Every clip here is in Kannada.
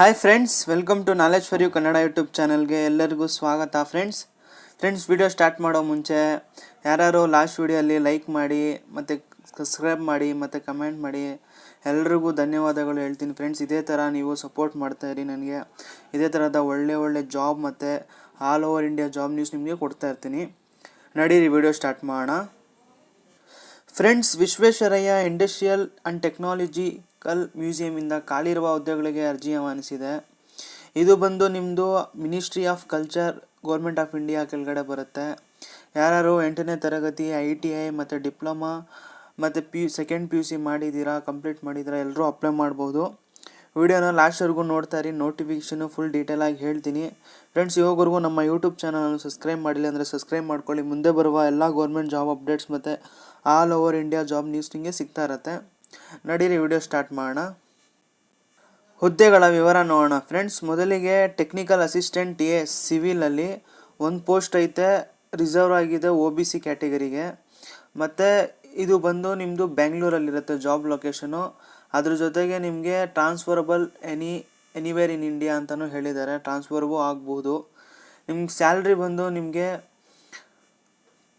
Hi friends welcome to knowledge for you Kannada YouTube ಚಾನಲ್ಗೆ ಎಲ್ಲರಿಗೂ ಸ್ವಾಗತ ಫ್ರೆಂಡ್ಸ್ ಫ್ರೆಂಡ್ಸ್ ವಿಡಿಯೋ ಸ್ಟಾರ್ಟ್ ಮಾಡೋ ಮುಂಚೆ ಯಾರ್ಯಾರು ಲಾಸ್ಟ್ ವಿಡಿಯೋಲ್ಲಿ ಲೈಕ್ ಮಾಡಿ, ಮತ್ತು ಸಬ್ಸ್ಕ್ರೈಬ್ ಮಾಡಿ, ಮತ್ತು ಕಮೆಂಟ್ ಮಾಡಿ, ಎಲ್ರಿಗೂ ಧನ್ಯವಾದಗಳು ಹೇಳ್ತೀನಿ ಫ್ರೆಂಡ್ಸ್ ಇದೇ ಥರ ನೀವು ಸಪೋರ್ಟ್ ಮಾಡ್ತಾ ಇರಿ ನನಗೆ. ಇದೇ ಥರದ ಒಳ್ಳೆ ಒಳ್ಳೆ ಜಾಬ್ ಮತ್ತು all over India job news ನಿಮಗೆ ಕೊಡ್ತಾ ಇರ್ತೀನಿ. ನಡೀರಿ ವಿಡಿಯೋ ಸ್ಟಾರ್ಟ್ ಮಾಡೋಣ. Friends Visvesvaraya industrial and technological ಮ್ಯೂಸಿಯಮಿಂದ ಖಾಲಿರುವ ಹುದ್ದೆಗಳಿಗೆ ಅರ್ಜಿ ಆಹ್ವಾನಿಸಿದೆ. ಇದು ಬಂದು ನಿಮ್ಮದು ministry of culture government of India ಕೆಳಗಡೆ ಬರುತ್ತೆ. ಯಾರು ಎಂಟನೇ ತರಗತಿ ಐ ಟಿ ಐ ಮತ್ತು ಡಿಪ್ಲೊಮಾ ಮತ್ತು P U second P U C ಮಾಡಿದ್ದೀರಾ ಕಂಪ್ಲೀಟ್ ಮಾಡಿದ್ದೀರಾ, ಎಲ್ಲರೂ ಅಪ್ಲೈ ಮಾಡ್ಬೋದು. ವಿಡಿಯೋನ ಲಾಸ್ಟ್ವರೆಗೂ ನೋಡ್ತಾ ಇರಿ. ನೋಟಿಫಿಕೇಷನು ಫುಲ್ ಡೀಟೇಲಾಗಿ ಹೇಳ್ತೀನಿ. ಫ್ರೆಂಡ್ಸ್ ಇವಾಗವರೆಗೂ ನಮ್ಮ ಯೂಟ್ಯೂಬ್ ಚಾನಲನ್ನು ಸಬ್ಸ್ಕ್ರೈಬ್ ಮಾಡಿಲ್ಲ ಅಂದರೆ ಸಬ್ಸ್ಕ್ರೈಬ್ ಮಾಡ್ಕೊಳ್ಳಿ. ಮುಂದೆ ಬರುವ ಎಲ್ಲ ಗೌರ್ಮೆಂಟ್ ಜಾಬ್ ಅಪ್ಡೇಟ್ಸ್ ಮತ್ತು all over India job news ನಿಮಗೆ ಸಿಗ್ತಾ ಇರತ್ತೆ. ನಡೀರಿ ವಿಡಿಯೋ ಸ್ಟಾರ್ಟ್ ಮಾಡೋಣ. ಹುದ್ದೆಗಳ ವಿವರ ನೋಡೋಣ. ಫ್ರೆಂಡ್ಸ್ ಮೊದಲಿಗೆ ಟೆಕ್ನಿಕಲ್ ಅಸಿಸ್ಟೆಂಟ್ ಎ ಸಿವಿಲಲ್ಲಿ ಒಂದು ಪೋಸ್ಟ್ ಐತೆ ರಿಸರ್ವ್ ಆಗಿದೆ ಒ ಬಿ ಸಿ ಕ್ಯಾಟಗರಿಗೆ ಮತ್ತು ಇದು ಬಂದು ನಿಮ್ಮದು ಬೆಂಗಳೂರಲ್ಲಿರುತ್ತೆ ಜಾಬ್ ಲೊಕೇಶನು ಅದ್ರ ಜೊತೆಗೆ ನಿಮಗೆ transferable any anywhere in India ಅಂತಲೂ ಹೇಳಿದ್ದಾರೆ. ಟ್ರಾನ್ಸ್ಫರ್ಗೂ ಆಗ್ಬೋದು. ನಿಮ್ಗೆ ಸ್ಯಾಲ್ರಿ ಬಂದು ನಿಮಗೆ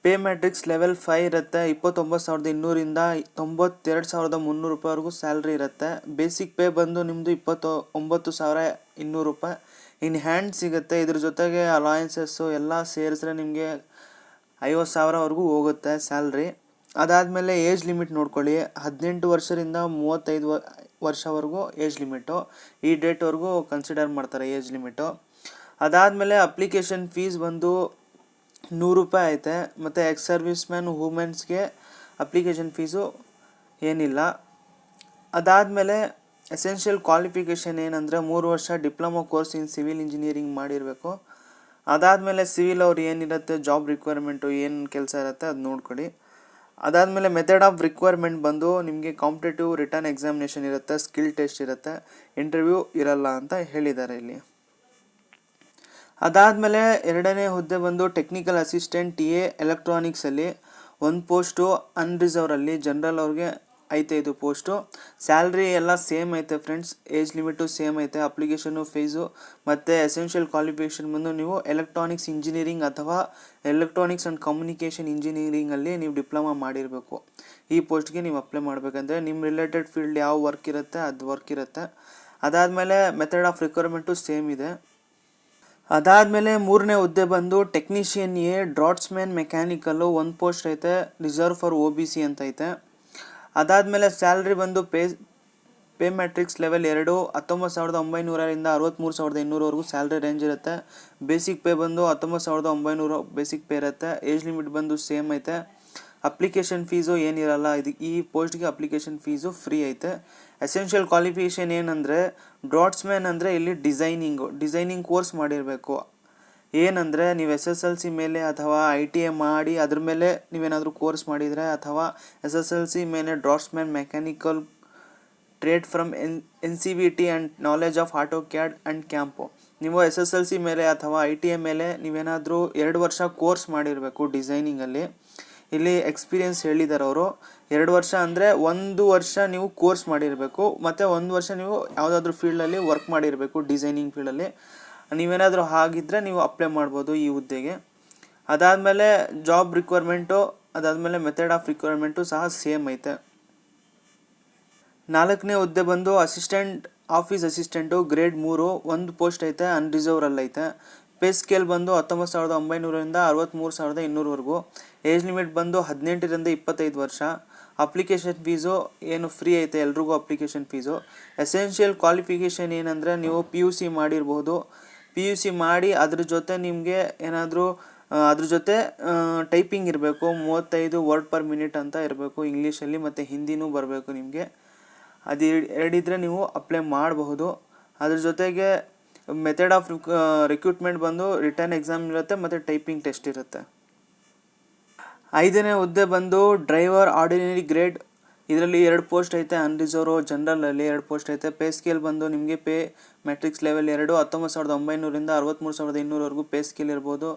ಪೇ ಮ್ಯಾಟ್ರಿಕ್ಸ್ ಲೆವೆಲ್ ಫೈ ಇರುತ್ತೆ. ಇಪ್ಪತ್ತೊಂಬತ್ತು ಸಾವಿರದ ಇನ್ನೂರಿಂದ ತೊಂಬತ್ತೆರಡು ಸಾವಿರದ ಮುನ್ನೂರು ರೂಪಾಯಿವರೆಗೂ ಸ್ಯಾಲ್ರಿ ಇರುತ್ತೆ. ಬೇಸಿಕ್ ಪೇ ಬಂದು ನಿಮ್ಮದು ಇಪ್ಪತ್ತು ಒಂಬತ್ತು ಸಾವಿರ ಇನ್ನೂರು ರೂಪಾಯಿ ಇನ್ ಹ್ಯಾಂಡ್ ಸಿಗುತ್ತೆ. ಇದ್ರ ಜೊತೆಗೆ ಅಲಾಯನ್ಸಸ್ಸು ಎಲ್ಲ ಸೇರಿಸಿದ್ರೆ ನಿಮಗೆ ಐವತ್ತು ಸಾವಿರವರೆಗೂ ಹೋಗುತ್ತೆ ಸ್ಯಾಲ್ರಿ. ಅದಾದಮೇಲೆ ಏಜ್ ಲಿಮಿಟ್ ನೋಡ್ಕೊಳ್ಳಿ. ಹದಿನೆಂಟು ವರ್ಷದಿಂದ ಮೂವತ್ತೈದು ವರ್ಷವರೆಗೂ ಏಜ್ ಲಿಮಿಟು. ಈ ಡೇಟ್ವರೆಗೂ ಕನ್ಸಿಡರ್ ಮಾಡ್ತಾರೆ ಏಜ್ ಲಿಮಿಟು. ಅದಾದಮೇಲೆ ಅಪ್ಲಿಕೇಶನ್ ಫೀಸ್ ಬಂದು ನೂರು ರೂಪಾಯಿ ಐತೆ. ಮತ್ತು ಎಕ್ಸ್ ಸರ್ವಿಸ್ ಮ್ಯಾನ್ ವುಮೆನ್ಸ್ಗೆ ಅಪ್ಲಿಕೇಶನ್ ಫೀಸು ಏನಿಲ್ಲ. ಅದಾದಮೇಲೆ ಎಸೆನ್ಷಿಯಲ್ ಕ್ವಾಲಿಫಿಕೇಷನ್ ಏನಂದರೆ ಮೂರು ವರ್ಷ diploma course in civil engineering ಮಾಡಿರಬೇಕು. ಅದಾದಮೇಲೆ ಸಿವಿಲ್ ಅವ್ರು ಏನಿರುತ್ತೆ ಜಾಬ್ ರಿಕ್ವೈರ್ಮೆಂಟು ಏನು ಕೆಲಸ ಇರುತ್ತೆ ಅದು ನೋಡ್ಕೊಳ್ಳಿ. ಅದಾದಮೇಲೆ ಮೆಥಡ್ ಆಫ್ ರಿಕ್ವೈರ್ಮೆಂಟ್ ಬಂದು ನಿಮಗೆ ಕಾಂಪಿಟೇಟಿವ್ ರಿಟರ್ನ್ ಎಕ್ಸಾಮಿನೇಷನ್ ಇರುತ್ತೆ ಸ್ಕಿಲ್ ಟೆಸ್ಟ್ ಇರುತ್ತೆ ಇಂಟರ್ವ್ಯೂ ಇರಲ್ಲ ಅಂತ ಹೇಳಿದ್ದಾರೆ ಇಲ್ಲಿ. ಅದಾದಮೇಲೆ ಎರಡನೇ ಹುದ್ದೆ ಬಂದು ಟೆಕ್ನಿಕಲ್ ಅಸಿಸ್ಟೆಂಟ್ ಟಿ ಎ ಎಲೆಕ್ಟ್ರಾನಿಕ್ಸಲ್ಲಿ ಒಂದು ಪೋಸ್ಟು ಅನ್ರಿಸರ್ವಲ್ಲಿ ಜನರಲ್ ಅವ್ರಿಗೆ ಐತೆ ಇದು ಪೋಸ್ಟು ಸ್ಯಾಲ್ರಿ ಎಲ್ಲ ಸೇಮ್ ಐತೆ ಫ್ರೆಂಡ್ಸ್ ಏಜ್ ಲಿಮಿಟು ಸೇಮ್ ಐತೆ ಅಪ್ಲಿಕೇಶನು ಫೀಸು ಮತ್ತು ಎಸೆನ್ಷಿಯಲ್ ಕ್ವಾಲಿಫಿಕೇಷನ್ ಬಂದು ನೀವು ಎಲೆಕ್ಟ್ರಾನಿಕ್ಸ್ ಇಂಜಿನಿಯರಿಂಗ್ ಅಥವಾ ಎಲೆಕ್ಟ್ರಾನಿಕ್ಸ್ ಆ್ಯಂಡ್ ಕಮ್ಯುನಿಕೇಷನ್ ಇಂಜಿನಿಯರಿಂಗಲ್ಲಿ ನೀವು ಡಿಪ್ಲೊಮಾ ಮಾಡಿರಬೇಕು. ಈ ಪೋಸ್ಟ್ಗೆ ನೀವು ಅಪ್ಲೈ ಮಾಡಬೇಕಂದ್ರೆ ನಿಮ್ಮ ರಿಲೇಟೆಡ್ ಫೀಲ್ಡ್ ಯಾವ ವರ್ಕ್ ಇರುತ್ತೆ, ಅದು ವರ್ಕ್ ಇರುತ್ತೆ. ಅದಾದಮೇಲೆ ಮೆಥಡ್ ಆಫ್ ರಿಕ್ವೈರ್ಮೆಂಟು ಸೇಮ್ ಇದೆ. ಅದಾದಮೇಲೆ ಮೂರನೇ ಹುದ್ದೆ ಬಂದು ಟೆಕ್ನಿಷಿಯನ್ ಎ ಡ್ರಾಟ್ಸ್ಮ್ಯಾನ್ ಮೆಕ್ಯಾನಿಕಲ್ಲು ಒಂದು ಪೋಸ್ಟ್ ಐತೆ reserve for O B C ಅಂತ ಐತೆ. ಅದಾದಮೇಲೆ ಸ್ಯಾಲ್ರಿ ಬಂದು ಪೇ ಪೇ ಮ್ಯಾಟ್ರಿಕ್ಸ್ ಲೆವೆಲ್ ಎರಡು, ಹತ್ತೊಂಬತ್ತು ಸಾವಿರದ ಒಂಬೈನೂರರಿಂದ ಅರವತ್ತ್ಮೂರು ಸಾವಿರದ ಇನ್ನೂರವರೆಗೂ ಸ್ಯಾಲ್ರಿ ರೇಂಜ್ ಇರುತ್ತೆ. ಬೇಸಿಕ್ ಪೇ ಬಂದು ಹತ್ತೊಂಬತ್ತು ಸಾವಿರದ ಒಂಬೈನೂರು ಬೇಸಿಕ್ ಪೇ ಇರುತ್ತೆ. ಏಜ್ ಲಿಮಿಟ್ ಬಂದು ಸೇಮ್ ಐತೆ. ಅಪ್ಲಿಕೇಶನ್ ಫೀಸು ಏನಿರಲ್ಲ, ಇದು ಈ ಪೋಸ್ಟ್ಗೆ ಅಪ್ಲಿಕೇಶನ್ ಫೀಸು ಫ್ರೀ ಐತೆ. ಎಸೆನ್ಷಿಯಲ್ ಕ್ವಾಲಿಫಿಕೇಷನ್ ಏನಂದರೆ ಡ್ರಾಟ್ಸ್ಮ್ಯಾನ್ ಅಂದರೆ ಇಲ್ಲಿ ಡಿಸೈನಿಂಗು, ಡಿಸೈನಿಂಗ್ ಕೋರ್ಸ್ ಮಾಡಿರಬೇಕು. ಏನಂದರೆ, ನೀವು ಎಸ್ ಎಸ್ ಎಲ್ ಸಿ ಮೇಲೆ ಅಥವಾ ಐ ಟಿ ಐ ಮಾಡಿ, ಅದ್ರ ಮೇಲೆ ನೀವೇನಾದರೂ ಕೋರ್ಸ್ ಮಾಡಿದರೆ, ಅಥವಾ ಎಸ್ ಎಸ್ ಎಲ್ ಸಿ ಮೇಲೆ draughtsman mechanical trade from N N C B T and knowledge of auto CAD and camp ನೀವು ಎಸ್ ಎಸ್ ಎಲ್ ಸಿ ಮೇಲೆ ಅಥವಾ ಐ ಟಿ ಐ ಮೇಲೆ ನೀವೇನಾದರೂ ಎರಡು ವರ್ಷ ಕೋರ್ಸ್ ಮಾಡಿರಬೇಕು ಡಿಸೈನಿಂಗಲ್ಲಿ. ಇಲ್ಲಿ ಎಕ್ಸ್ಪೀರಿಯನ್ಸ್ ಹೇಳಿದ್ದಾರೆ ಅವರು. ಎರಡು ವರ್ಷ ಅಂದರೆ ಒಂದು ವರ್ಷ ನೀವು ಕೋರ್ಸ್ ಮಾಡಿರಬೇಕು. ಮತ್ತು ಒಂದು ವರ್ಷ ನೀವು ಯಾವುದಾದ್ರೂ ಫೀಲ್ಡಲ್ಲಿ ವರ್ಕ್ ಮಾಡಿರಬೇಕು ಡಿಸೈನಿಂಗ್ ಫೀಲ್ಡಲ್ಲಿ ನೀವೇನಾದರೂ ಹಾಗಿದ್ದರೆ ನೀವು ಅಪ್ಲೈ ಮಾಡ್ಬೋದು ಈ ಹುದ್ದೆಗೆ. ಅದಾದಮೇಲೆ ಜಾಬ್ ರಿಕ್ವೈರ್ಮೆಂಟು ಅದಾದಮೇಲೆ ಮೆಥಡ್ ಆಫ್ ರಿಕ್ವೈರ್ಮೆಂಟು ಸಹ ಸೇಮ್ ಐತೆ. ನಾಲ್ಕನೇ ಹುದ್ದೆ ಬಂದು ಅಸಿಸ್ಟೆಂಟ್ ಆಫೀಸ್ ಅಸಿಸ್ಟೆಂಟು ಗ್ರೇಡ್ ಮೂರು, ಒಂದು ಪೋಸ್ಟ್ ಐತೆ ಅನ್ರಿಸರ್ವಲ್ಲಿ ಐತೆ ಪೇ ಸ್ಕೇಲ್ ಬಂದು ಹತ್ತೊಂಬತ್ತು ಸಾವಿರದ ಒಂಬೈನೂರರಿಂದ ಅರವತ್ತ್ಮೂರು ಸಾವಿರದ ಇನ್ನೂರವರೆಗೂ. ಏಜ್ ಲಿಮಿಟ್ ಬಂದು ಹದಿನೆಂಟರಿಂದ ಇಪ್ಪತ್ತೈದು ವರ್ಷ. ಅಪ್ಲಿಕೇಶನ್ ಫೀಸು ಏನು ಫ್ರೀ ಐತೆ, ಎಲ್ರಿಗೂ ಅಪ್ಲಿಕೇಶನ್ ಫೀಸು. ಎಸೆನ್ಷಿಯಲ್ ಕ್ವಾಲಿಫಿಕೇಷನ್ ಏನಂದರೆ ನೀವು ಪಿ ಯು ಸಿ ಮಾಡಿರ್ಬೋದು. ಪಿ ಯು ಸಿ ಮಾಡಿ ಅದ್ರ ಜೊತೆ ನಿಮಗೆ ಏನಾದರೂ ಅದ್ರ ಜೊತೆ ಟೈಪಿಂಗ್ ಇರಬೇಕು. ಮೂವತ್ತೈದು ವರ್ಡ್ ಪರ್ ಮಿನಿಟ್ ಅಂತ ಇರಬೇಕು ಇಂಗ್ಲೀಷಲ್ಲಿ ಮತ್ತು ಹಿಂದಿನೂ ಬರಬೇಕು ನಿಮಗೆ. ಅದು ಎರಡಿದ್ರೆ ನೀವು ಅಪ್ಲೈ ಮಾಡಬಹುದು. ಅದ್ರ ಜೊತೆಗೆ ಮೆಥಡ್ ಆಫ್ ರಿಕ್ರೂಟ್ಮೆಂಟ್ ಬಂದು ರಿಟರ್ನ್ ಎಕ್ಸಾಮ್ ಇರುತ್ತೆ ಮತ್ತು ಟೈಪಿಂಗ್ ಟೆಸ್ಟ್ ಇರುತ್ತೆ. ಐದನೇ ಹುದ್ದೆ ಬಂದು ಡ್ರೈವರ್ ಆರ್ಡಿನರಿ ಗ್ರೇಡ್ ಇದರಲ್ಲಿ ಎರಡು ಪೋಸ್ಟ್ ಐತೆ ಅನ್ರಿಸರ್ವ್ ಜನರಲಲ್ಲಿ ಎರಡು ಪೋಸ್ಟ್ ಐತೆ. ಪೇ ಸ್ಕೇಲ್ ಬಂದು ನಿಮಗೆ ಪೇ ಮೆಟ್ರಿಕ್ಸ್ ಲೆವೆಲ್ ಎರಡು, ಹತ್ತೊಂಬತ್ತು ಸಾವಿರದ ಒಂಬೈನೂರಿಂದ ಅರವತ್ತ್ಮೂರು ಸಾವಿರದ ಇನ್ನೂರವರೆಗೂ ಪೇ ಸ್ಕೇಲ್ ಇರ್ಬೋದು.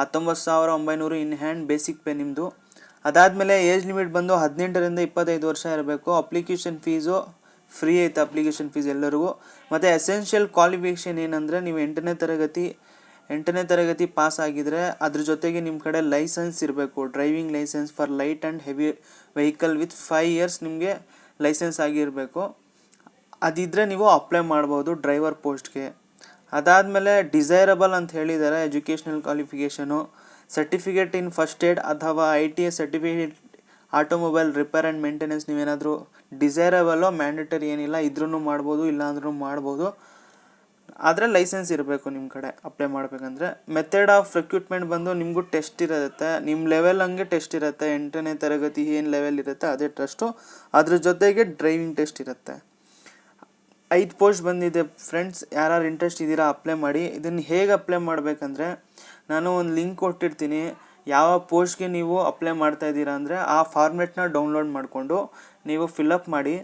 ಹತ್ತೊಂಬತ್ತು ಸಾವಿರ ಒಂಬೈನೂರು ಇನ್ ಹ್ಯಾಂಡ್ ಬೇಸಿಕ್ ಪೇ ನಿಮ್ಮದು ಅದಾದಮೇಲೆ ಏಜ್ ಲಿಮಿಟ್ ಬಂದು ಹದಿನೆಂಟರಿಂದ ಇಪ್ಪತ್ತೈದು ವರ್ಷ ಇರಬೇಕು. ಅಪ್ಲಿಕೇಶನ್ ಫೀಸು ಫ್ರೀ ಐತೆ ಅಪ್ಲಿಕೇಶನ್ ಫೀಸ್ ಎಲ್ಲರಿಗೂ. ಮತ್ತು ಎಸೆನ್ಷಿಯಲ್ ಕ್ವಾಲಿಫಿಕೇಷನ್ ಏನಂದರೆ ನೀವು ಎಂಟನೇ ತರಗತಿ ಎಂಟನೇ ತರಗತಿ ಪಾಸ್ ಆಗಿದರೆ ಅದ್ರ ಜೊತೆಗೆ ನಿಮ್ಮ ಕಡೆ ಲೈಸೆನ್ಸ್ ಇರಬೇಕು. Driving licence for light and heavy vehicle with five years ನಿಮಗೆ ಲೈಸೆನ್ಸ್ ಆಗಿರಬೇಕು. ಅದಿದ್ದರೆ ನೀವು ಅಪ್ಲೈ ಮಾಡ್ಬೋದು ಡ್ರೈವರ್ ಪೋಸ್ಟ್ಗೆ ಅದಾದಮೇಲೆ ಡಿಸೈರಬಲ್ ಅಂತ ಹೇಳಿದ್ದಾರೆ educational qualification certificate in first aid ಅಥವಾ I T A certificate automobile repair and maintenance ನೀವೇನಾದರೂ ಡಿಸೈರಬಲ್ಲೋ ಮ್ಯಾಂಡೇಟರಿ ಏನಿಲ್ಲ ಇದ್ರೂ ಮಾಡ್ಬೋದು ಇಲ್ಲಾಂದ್ರೂ ಮಾಡ್ಬೋದು, ಆದರೆ ಲೈಸೆನ್ಸ್ ಇರಬೇಕು ನಿಮ್ಮ ಕಡೆ ಅಪ್ಲೈ ಮಾಡಬೇಕಂದ್ರೆ. ಮೆಥಡ್ ಆಫ್ ರಿಕ್ರೂಟ್ಮೆಂಟ್ ಬಂದು ನಿಮಗೂ ಟೆಸ್ಟ್ ಇರುತ್ತೆ ನಿಮ್ಮ ಲೆವೆಲ್ ಹಂಗೆ ಟೆಸ್ಟ್ ಇರುತ್ತೆ, ಎಂಟನೇ ತರಗತಿ ಏನು ಲೆವೆಲ್ ಇರುತ್ತೆ ಅದೇ ಟ್ರಸ್ಟು ಅದ್ರ ಜೊತೆಗೆ ಡ್ರೈವಿಂಗ್ ಟೆಸ್ಟ್ ಇರುತ್ತೆ. ಐದು ಪೋಸ್ಟ್ ಬಂದಿದೆ ಫ್ರೆಂಡ್ಸ್ ಯಾರು ಇಂಟ್ರೆಸ್ಟ್ ಇದ್ದೀರಾ ಅಪ್ಲೈ ಮಾಡಿ. ಇದನ್ನು ಹೇಗೆ ಅಪ್ಲೈ ಮಾಡಬೇಕಂದ್ರೆ, ನಾನು ಒಂದು ಲಿಂಕ್ ಕೊಟ್ಟಿರ್ತೀನಿ. ಯಾವ ಪೋಸ್ಟ್ಗೆ ನೀವು ಅಪ್ಲೈ ಮಾಡ್ತಾ ಇದ್ದೀರಾ ಅಂದರೆ ಆ ಫಾರ್ಮೆಟ್ನ ಡೌನ್ಲೋಡ್ ಮಾಡಿಕೊಂಡು ನೀವು ಫಿಲಪ್ ಮಾಡಿ,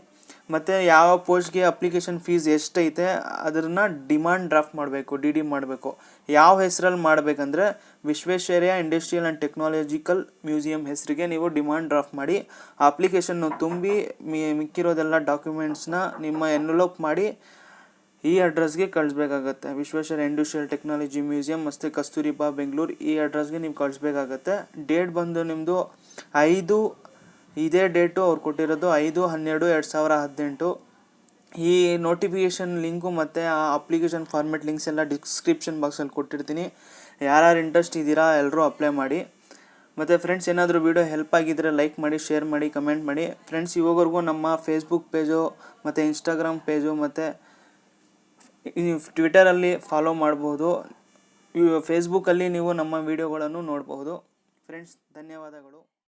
ಮತ್ತು ಯಾವ ಪೋಸ್ಟ್ಗೆ ಅಪ್ಲಿಕೇಶನ್ ಫೀಸ್ ಎಷ್ಟೈತೆ ಅದನ್ನು ಡಿಮಾಂಡ್ ಡ್ರಾಫ್ಟ್ ಮಾಡಬೇಕು, ಡಿ ಡಿ ಮಾಡಬೇಕು. ಯಾವ ಹೆಸರಲ್ಲಿ ಮಾಡಬೇಕಂದ್ರೆ Visvesvaraya industrial and technological museum ಹೆಸರಿಗೆ ನೀವು ಡಿಮಾಂಡ್ ಡ್ರಾಫ್ಟ್ ಮಾಡಿ ಆ ಅಪ್ಲಿಕೇಶನ್ನು ತುಂಬಿ ಮಿ, ಮಿಕ್ಕಿರೋದೆಲ್ಲ ಡಾಕ್ಯುಮೆಂಟ್ಸ್ನ ನಿಮ್ಮ ಎನ್ವಲೋಪ್ ಮಾಡಿ ಈ ಅಡ್ರೆಸ್ಗೆ ಕಳಿಸ್ಬೇಕಾಗತ್ತೆ. ವಿಶ್ವೇಶ್ವರ ಇಂಡಸ್ಟ್ರಿಯಲ್ ಟೆಕ್ನಾಲಜಿ ಮ್ಯೂಸಿಯಂ ಮತ್ತು ಕಸ್ತೂರಿಬಾ ಬೆಂಗಳೂರು. ಈ ಅಡ್ರೆಸ್ಗೆ ನೀವು ಕಳಿಸ್ಬೇಕಾಗತ್ತೆ. ಡೇಟ್ ಬಂದು ನಿಮ್ಮದು ಐದು, ಇದೇ ಡೇಟು ಅವ್ರು ಕೊಟ್ಟಿರೋದು ಐದು, ಹನ್ನೆರಡು, ಎರಡು ಸಾವಿರ ಹದಿನೆಂಟು. ಈ ನೋಟಿಫಿಕೇಷನ್ ಲಿಂಕು ಮತ್ತು ಆ ಅಪ್ಲಿಕೇಶನ್ ಫಾರ್ಮೆಟ್ ಲಿಂಕ್ಸ್ ಎಲ್ಲ ಡಿಸ್ಕ್ರಿಪ್ಷನ್ ಬಾಕ್ಸಲ್ಲಿ ಕೊಟ್ಟಿರ್ತೀನಿ. ಯಾರ್ಯಾರು ಇಂಟ್ರೆಸ್ಟ್ ಇದ್ದೀರಾ ಎಲ್ಲರೂ ಅಪ್ಲೈ ಮಾಡಿ. ಮತ್ತು ಫ್ರೆಂಡ್ಸ್ ಏನಾದರೂ ವೀಡಿಯೋ ಹೆಲ್ಪ್ ಆಗಿದ್ದರೆ ಲೈಕ್ ಮಾಡಿ ಶೇರ್ ಮಾಡಿ ಕಮೆಂಟ್ ಮಾಡಿ. ಫ್ರೆಂಡ್ಸ್ ಇವಾಗವರೆಗೂ ನಮ್ಮ ಫೇಸ್ಬುಕ್ ಪೇಜು ಮತ್ತು ಇನ್ಸ್ಟಾಗ್ರಾಮ್ ಪೇಜು ಮತ್ತು ಟ್ವಿಟರಲ್ಲಿ ಫಾಲೋ ಮಾಡ್ಬೋದು. ಫೇಸ್ಬುಕ್ಕಲ್ಲಿ ನೀವು ನಮ್ಮ ವೀಡಿಯೋಗಳನ್ನು ನೋಡಬಹುದು ಫ್ರೆಂಡ್ಸ್ ಧನ್ಯವಾದಗಳು.